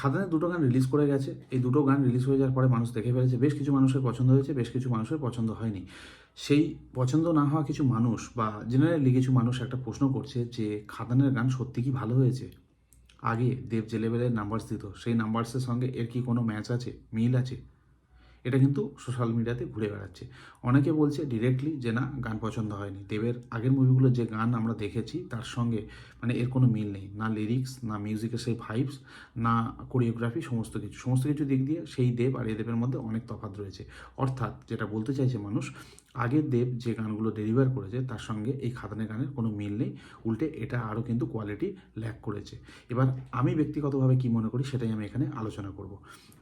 খাদানে দুটো গান রিলিজ করে গেছে। এই দুটো গান রিলিজ হয়ে যাওয়ার পরে মানুষ দেখে ফেলেছে, বেশ কিছু মানুষের পছন্দ হয়েছে, বেশ কিছু মানুষের পছন্দ হয়নি। সেই পছন্দ না হওয়া কিছু মানুষ বা জেনারেলি কিছু মানুষ একটা প্রশ্ন করছে যে, খাদানের গান সত্যি কি ভালো হয়েছে? আগে দেব যে লেভেলের নাম্বারস দিত, সেই নাম্বারসের সঙ্গে এর কি কোনো ম্যাচ আছে? মিল আছে? এটা কিন্তু সোশ্যাল মিডিয়াতে ঘুরে বেড়াচ্ছে। অনেকে বলছে ডিরেক্টলি যে না, গান পছন্দ হয়নি। দেবের আগের মুভিগুলো যে গান আমরা দেখেছি, তার সঙ্গে মানে এর কোনো মিল নেই। না লিরিক্স না মিউজিকের সেই ভাইবস না কোরিওগ্রাফি সমস্ত কিছু। সমস্ত কিছু দিক দিয়ে সেই দেব আর এ দেবের মধ্যে অনেক তফাত রয়েছে। অর্থাৎ যেটা বলতে চাইছে মানুষ আগের দেব যে গানগুলো ডেলিভার করেছে, তার সঙ্গে এই খাদানের গানের কোনো মিল নেই। উল্টে এটা আরও কিন্তু কোয়ালিটি ল্যাক করেছে। এবার আমি ব্যক্তিগতভাবে কি মনে করি সেটাই আমি এখানে আলোচনা করব।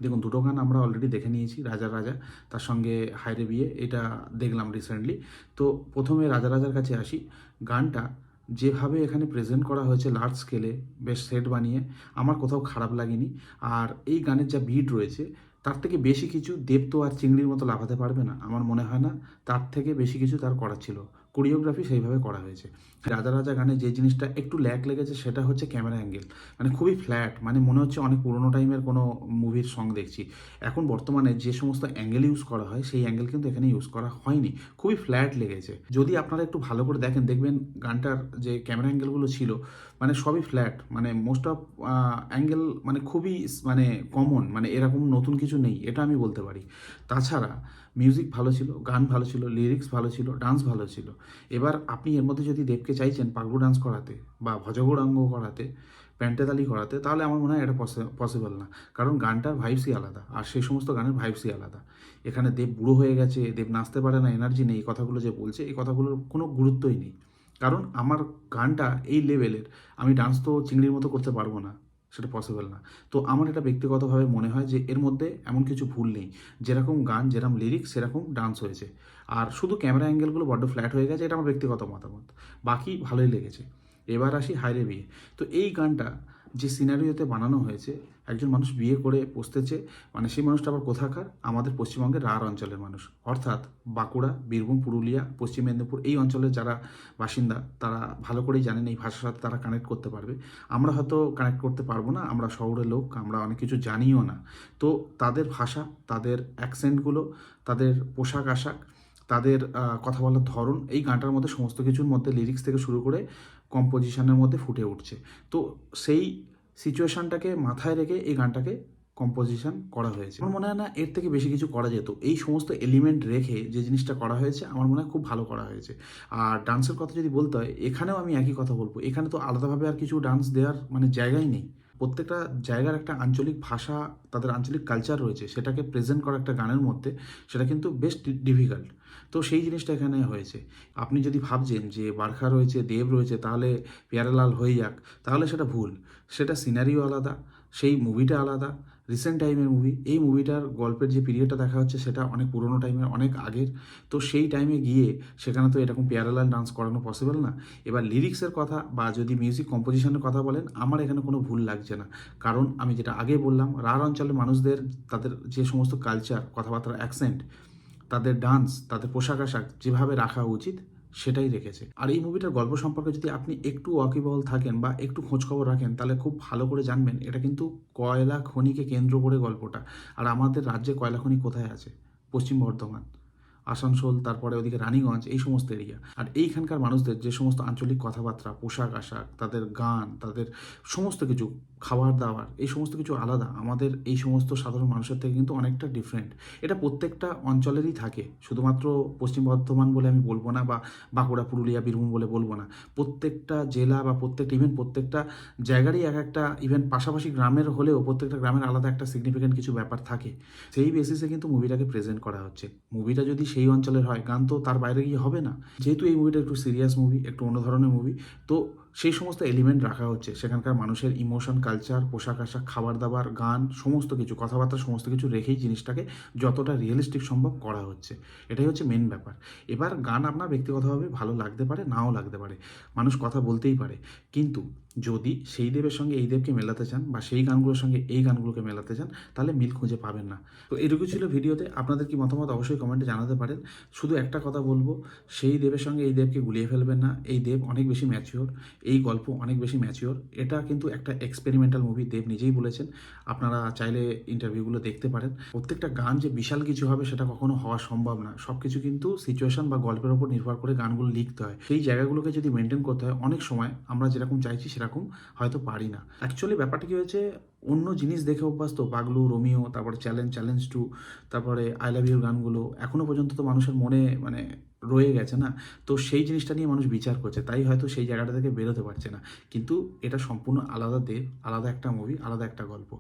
দেখুন, দুটো গান আমরা অলরেডি দেখে নিয়েছি, রাজা রাজা, তার সঙ্গে হায়রে বিয়ে, এটা দেখলাম রিসেন্টলি তো প্রথমে রাজা রাজার কাছে আসি। গানটা যেভাবে এখানে প্রেজেন্ট করা হয়েছে লার্জ স্কেলে বেশ সেট বানিয়ে, আমার কোথাও খারাপ লাগেনি। আর এই গানের যা বিট রয়েছে তার থেকে বেশি কিছু দেব তো আর চিংড়ির মতো লাফাতে পারবে না। আমার মনে হয় না তার থেকে বেশি কিছু তার করা ছিল। কোরিওগ্রাফি সেইভাবে করা হয়েছে। রাজা রাজা গানে যে জিনিসটা একটু ল্যাক লেগেছে সেটা হচ্ছে ক্যামেরা অ্যাঙ্গেল। মানে খুবই ফ্ল্যাট মানে মনে হচ্ছে অনেক পুরোনো টাইমের কোনো মুভির সং দেখছি। এখন বর্তমানে যে সমস্ত অ্যাঙ্গেল ইউজ করা হয়, সেই অ্যাঙ্গেল কিন্তু এখানে ইউজ করা হয়নি। খুবই ফ্ল্যাট লেগেছে। যদি আপনারা একটু ভালো করে দেখেন, দেখবেন গানটার যে ক্যামেরা অ্যাঙ্গেলগুলো ছিল মানে সবই ফ্ল্যাট। মানে মোস্ট অফ অ্যাঙ্গেল মানে খুবই মানে কমন মানে এরকম নতুন কিছু নেই, এটা আমি বলতে পারি। তাছাড়া মিউজিক ভালো ছিল, গান ভালো ছিল লিরিক্স ভালো ছিল ডান্স ভালো ছিল। এবার আপনি এর মধ্যে যদি দেবকে চাইছেন পাগলু ডান্স করাতে বা ভজগৌরাঙ্গ করাতে, প্যান্টেতালি করাতে, তাহলে আমার মনে হয় এটা পসিবল না। কারণ গানটার ভাইবসই আলাদা, আর সেই সমস্ত গানের ভাইবসই আলাদা। এখানে দেব বুড়ো হয়ে গেছে, দেব নাচতে পারে না এনার্জি নেই কথাগুলো যে বলছে, এই কথাগুলোর কোনো গুরুত্বই নেই। কারণ আমার গানটা এই লেভেলের আমি ডান্স তো চিংড়ির মতো করতে পারব না। সেটা পসিবল না। তো আমার এটা ব্যক্তিগতভাবে মনে হয় যে এর মধ্যে এমন কিছু ভুল নেই। যেরকম গান, যেরকম লিরিক্স সেরকম ডান্স হয়েছে। আর শুধু ক্যামেরা অ্যাঙ্গেলগুলো বড্ড ফ্ল্যাট হয়ে গেছে, এটা আমার ব্যক্তিগত মতামত। বাকি ভালোই লেগেছে। এবার আসি হাইরে বিয়ে। তো এই গানটা যে সিনারিওতে বানানো হয়েছে, একজন মানুষ বিয়ে করে বসতেছে মানে সেই মানুষটা আবার কোথাকার? আমাদের পশ্চিমবঙ্গের রাঢ় অঞ্চলের মানুষ। অর্থাৎ বাঁকুড়া, বীরভূম, পুরুলিয়া, পশ্চিম মেদিনীপুর, এই অঞ্চলের যারা বাসিন্দা, তারা ভালো করেই জানেন এই ভাষার সাথে তারা কানেক্ট করতে পারবে। আমরা হয়তো কানেক্ট করতে পারব না, আমরা শহরের লোক, আমরা অনেক কিছু জানিও না। তো তাদের ভাষা, তাদের অ্যাকসেন্টগুলো তাদের পোশাক আশাক তাদের কথা বলার ধরন এই গানটার মধ্যে সমস্ত কিছুর মধ্যে লিরিক্স থেকে শুরু করে কম্পোজিশনের মধ্যে ফুটে উঠছে। তো সেই সিচুয়েশানটাকে মাথায় রেখে এই গানটাকে কম্পোজিশন করা হয়েছে। আমার মনে হয় না এর থেকে বেশি কিছু করা যেত। এই সমস্ত এলিমেন্ট রেখে যে জিনিসটা করা হয়েছে, আমার মনে হয় খুব ভালো করা হয়েছে। আর ডান্সের কথা যদি বলতে হয়, এখানেও আমি একই কথা বলব। এখানে তো আলাদাভাবে আর কিছু ডান্স দেওয়ার মানে জায়গাই নেই। প্রত্যেকটা জায়গার একটা আঞ্চলিক ভাষা, তাদের আঞ্চলিক কালচার রয়েছে, সেটাকে প্রেজেন্ট করা একটা গানের মধ্যে, সেটা কিন্তু বেশ ডিফিকাল্ট তো সেই জিনিসটা এখানে হয়েছে। আপনি যদি ভাবছেন যে বারখা রয়েছে, দেব রয়েছে, তাহলে পেয়ারালাল হয়ে যাক, তাহলে সেটা ভুল। সেটা সিনারিও আলাদা, সেই মুভিটা আলাদা রিসেন্ট টাইমের মুভি এই মুভিটার গল্পের যে পিরিয়ডটা দেখা হচ্ছে সেটা অনেক পুরোনো টাইমের অনেক আগের। তো সেই টাইমে গিয়ে সেখানে তো এরকম প্যারালাল ডান্স করানো পসিবল না। এবার লিরিক্সের কথা বা যদি মিউজিক কম্পোজিশনের কথা বলেন, আমার এখানে কোনো ভুল লাগছে না। কারণ আমি যেটা আগে বললাম, রাঢ় অঞ্চলের মানুষদের, তাদের যে সমস্ত কালচার কথাবার্তার অ্যাকসেন্ট তাদের ডান্স তাদের পোশাক আশাক যেভাবে রাখা উচিত সেটাই রেখেছে আর এই মুভিটার গল্প সম্পর্কে যদি আপনি একটু ওয়াকিবহল থাকেন বা একটু খোঁজখবর রাখেন, তাহলে খুব ভালো করে জানবেন এটা কিন্তু কয়লা খনিকে কেন্দ্র করে গল্পটা। আর আমাদের রাজ্যে কয়লা খনি কোথায় আছে? পশ্চিম বর্ধমান, আসানসোল, তারপরে ওদিকে রানীগঞ্জ, এই সমস্ত এরিয়া আর এইখানকার মানুষদের যে সমস্ত আঞ্চলিক কথাবার্তা পোশাক আশাক তাদের গান, তাদের সমস্ত কিছু খাবার দাবার, এই সমস্ত কিছু আলাদা। আমাদের এই সমস্ত সাধারণ মানুষের থেকে কিন্তু অনেকটা ডিফারেন্ট এটা প্রত্যেকটা অঞ্চলেরই থাকে। শুধুমাত্র পশ্চিম বর্ধমান বলে আমি বলব না বা বাঁকুড়া, পুরুলিয়া, বীরভূম বলে বলব না। প্রত্যেকটা জেলা বা প্রত্যেকটা ইভেন প্রত্যেকটা জায়গারই এক একটা ইভেন পাশাপাশি গ্রামের হলেও প্রত্যেকটা গ্রামের আলাদা একটা সিগনিফিকেন্ট কিছু ব্যাপার থাকে। সেই বেসিসে কিন্তু মুভিটাকে প্রেজেন্ট করা হচ্ছে। মুভিটা যদি সেই অঞ্চলের হয়, গান তো তার বাইরে গিয়ে হবে না। যেহেতু এই মুভিটা একটু সিরিয়াস মুভি একটু অন্য ধরনের মুভি তো সেই সমস্ত এলিমেন্ট রাখা হচ্ছে। সেখানকার মানুষের ইমোশন কালচার পোশাক আশাক খাবার দাবার গান, সমস্ত কিছু, কথাবার্তা, সমস্ত কিছু রেখেই জিনিসটাকে যতটা রিয়েলিস্টিক সম্ভব করা হচ্ছে। এটাই হচ্ছে মেন ব্যাপার। এবার গান আপনার ব্যক্তিগতভাবে ভালো লাগতে পারে, নাও লাগতে পারে। মানুষ কথা বলতেই পারে। কিন্তু যদি সেই দেবের সঙ্গে, এই দেবকে মেলাতে চান বা সেই গানগুলোর সঙ্গে, এই গানগুলোকে মেলাতে চান, তাহলে মিল খুঁজে পাবেন না। তো এটুকু ছিল ভিডিওতে। আপনাদের কি মতামত অবশ্যই কমেন্টে জানাতে পারেন। শুধু একটা কথা বলব, সেই দেবের সঙ্গে, এই দেবকে গুলিয়ে ফেলবেন না। এই দেব অনেক বেশি ম্যাচিওর এই গল্প অনেক বেশি ম্যাচিওর এটা কিন্তু একটা এক্সপেরিমেন্টাল মুভি দেব নিজেই বলেছেন। আপনারা চাইলে ইন্টারভিউগুলো দেখতে পারেন। প্রত্যেকটা গান যে বিশাল কিছু হবে, সেটা কখনো হওয়া সম্ভব না। সব কিছু কিন্তু সিচুয়েশন বা গল্পের ওপর নির্ভর করে গানগুলো লিখতে হয়। সেই জায়গাগুলোকে যদি মেনটেন করতে হয়, অনেক সময় আমরা যেরকম চাইছি, সেরকম হয়তো পারি না। অ্যাকচুয়ালি ব্যাপারটা কি হয়েছে, অন্য জিনিস দেখে অভ্যাস তো পাগলু, রোমিও, তারপরে চ্যালেঞ্জ চ্যালেঞ্জ টু, তারপরে আই লাভ ইউর গানগুলো এখনও পর্যন্ত তো মানুষের মনে মানে রয়ে গেছে না? তো সেই জিনিসটা নিয়ে মানুষ বিচার করছে, তাই হয়তো সেই জায়গাটা থেকে বেরোতে পারছে না। কিন্তু এটা সম্পূর্ণ আলাদা দেব, আলাদা একটা মুভি আলাদা একটা গল্প।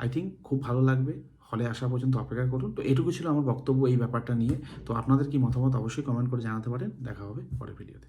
আই থিঙ্ক খুব ভালো লাগবে হলে আসা পর্যন্ত অপেক্ষা করুন। তো এটুকু ছিল আমার বক্তব্য এই ব্যাপারটা নিয়ে। তো আপনাদের কি মতামত অবশ্যই কমেন্ট করে জানাতে পারেন। দেখা হবে পরের ভিডিওতে